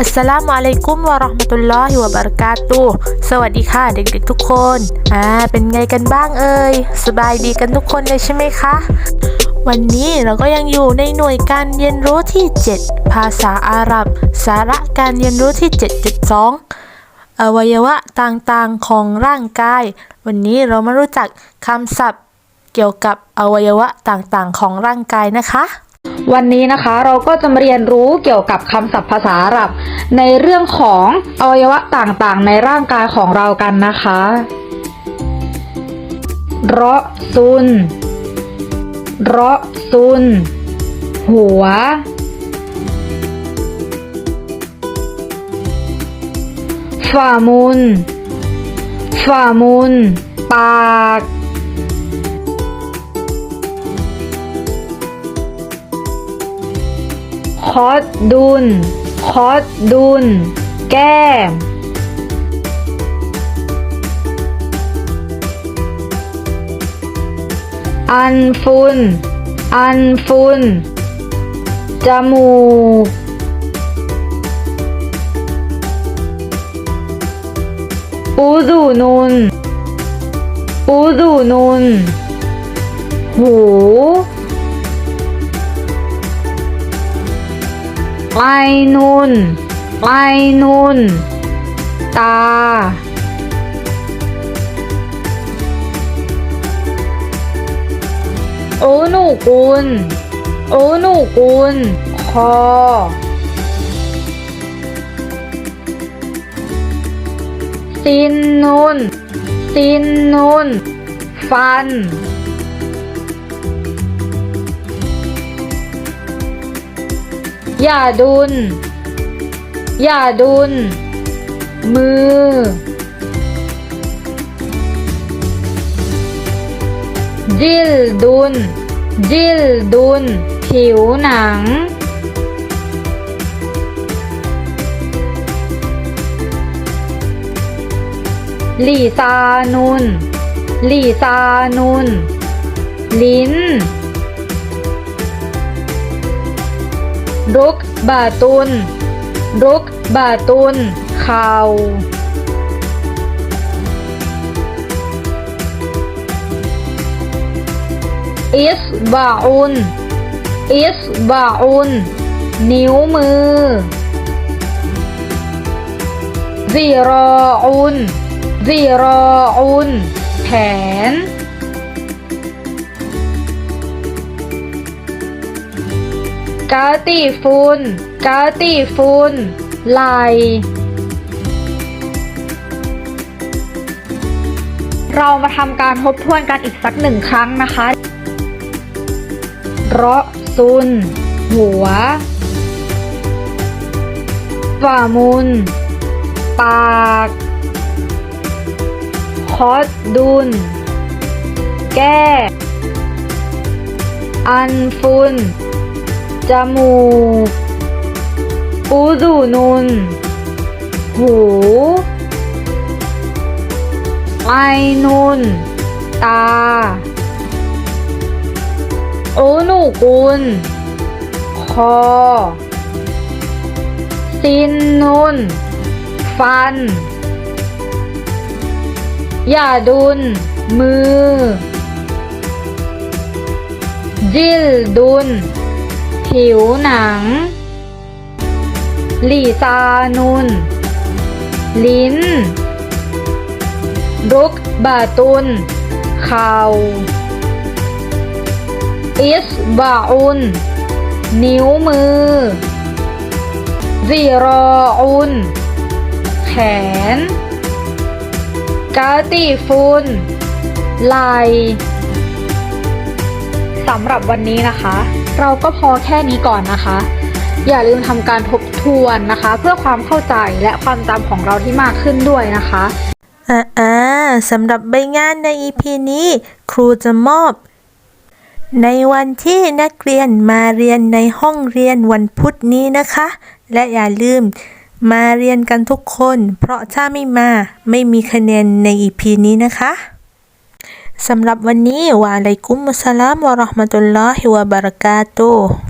อัสสลามุอะลัยกุมวะราะห์มะตุลลอฮิวะบะราะกาตุสวัสดีค่ะเด็กๆทุกคน อ่า เป็นไงกันบ้างเอ่ย สบายดีกันทุกคนเลยใช่ไหมคะ วันนี้เราก็ยังอยู่ในหน่วยการเรียนรู้ที่ 7 ภาษาอาหรับ สาระการเรียนรู้ที่ 7.2 อวัยวะต่างๆของร่างกาย วันนี้เรามารู้จักคำศัพท์เกี่ยวกับอวัยวะต่างๆของร่างกายนะคะ วันนี้นะคะเราก็จะมาเรียนรู้เกี่ยวกับคำศัพท์ภาษาอาหรับ ในเรื่องของอวัยวะต่างๆ ในร่างกายของเรากันนะคะเราะซุนเราะซุน หัวฝ่ามุนฝ่ามุน ปาก อดดุน คอดดุน แก้ม อันฟุน อันฟุน จมูก อูดูนุน อูดูนุน หู ไอนุนไอนุนตาโอหนูกุลโอหนูกุลคอซินนุนซินนุนฟัน อย่าดุนอย่าดุนมือ จิลดุนจิลดุนผิวหนัง หลี่ซานุน หลี่ซานุน ลิ้น รุกบาตุน รุกบาตุน ข่าวอิสบาอุน อิสบาอุน นิ้วมือซีรออุนซีรออุน แขน กาติฟุนกาติฟุนไหลเรามาทำการทบทวนกันอีกสักหนึ่งครั้งนะคะเราะซุน หัวฝ่ามุน ปากคอดดุน แก้ อันฟุน จมูกอูดูนุน หูไอนุน ตาโอหนูกุลคอซินนุน ฟันอย่าดุน มือ จิลดุน ผิวหนัง หลี่ซานุน ลิ้น รุกบาตุน เข่า อิสบาอุน นิ้วมือซีรออุน แขน กาติฟุนไหลสำหรับวันนี้นะคะ เราก็พอแค่นี้ก่อนนะคะ อย่าลืมทำการทบทวนนะคะ เพื่อความเข้าใจและความจำของเราที่มากขึ้นด้วยนะคะอ่าอ่าสำหรับใบงานใน EP นี้ ครูจะมอบ ในวันที่นักเรียนมาเรียนในห้องเรียนวันพุธนี้นะคะ และอย่าลืมมาเรียนกันทุกคน เพราะถ้าไม่มาไม่มีคะแนนใน EP นี้นะคะ สำหรับวันนี้วะอะลัยกุมมุสสลามวะเราะห์มะตุลลอฮิวะบะเราะกาตุฮ์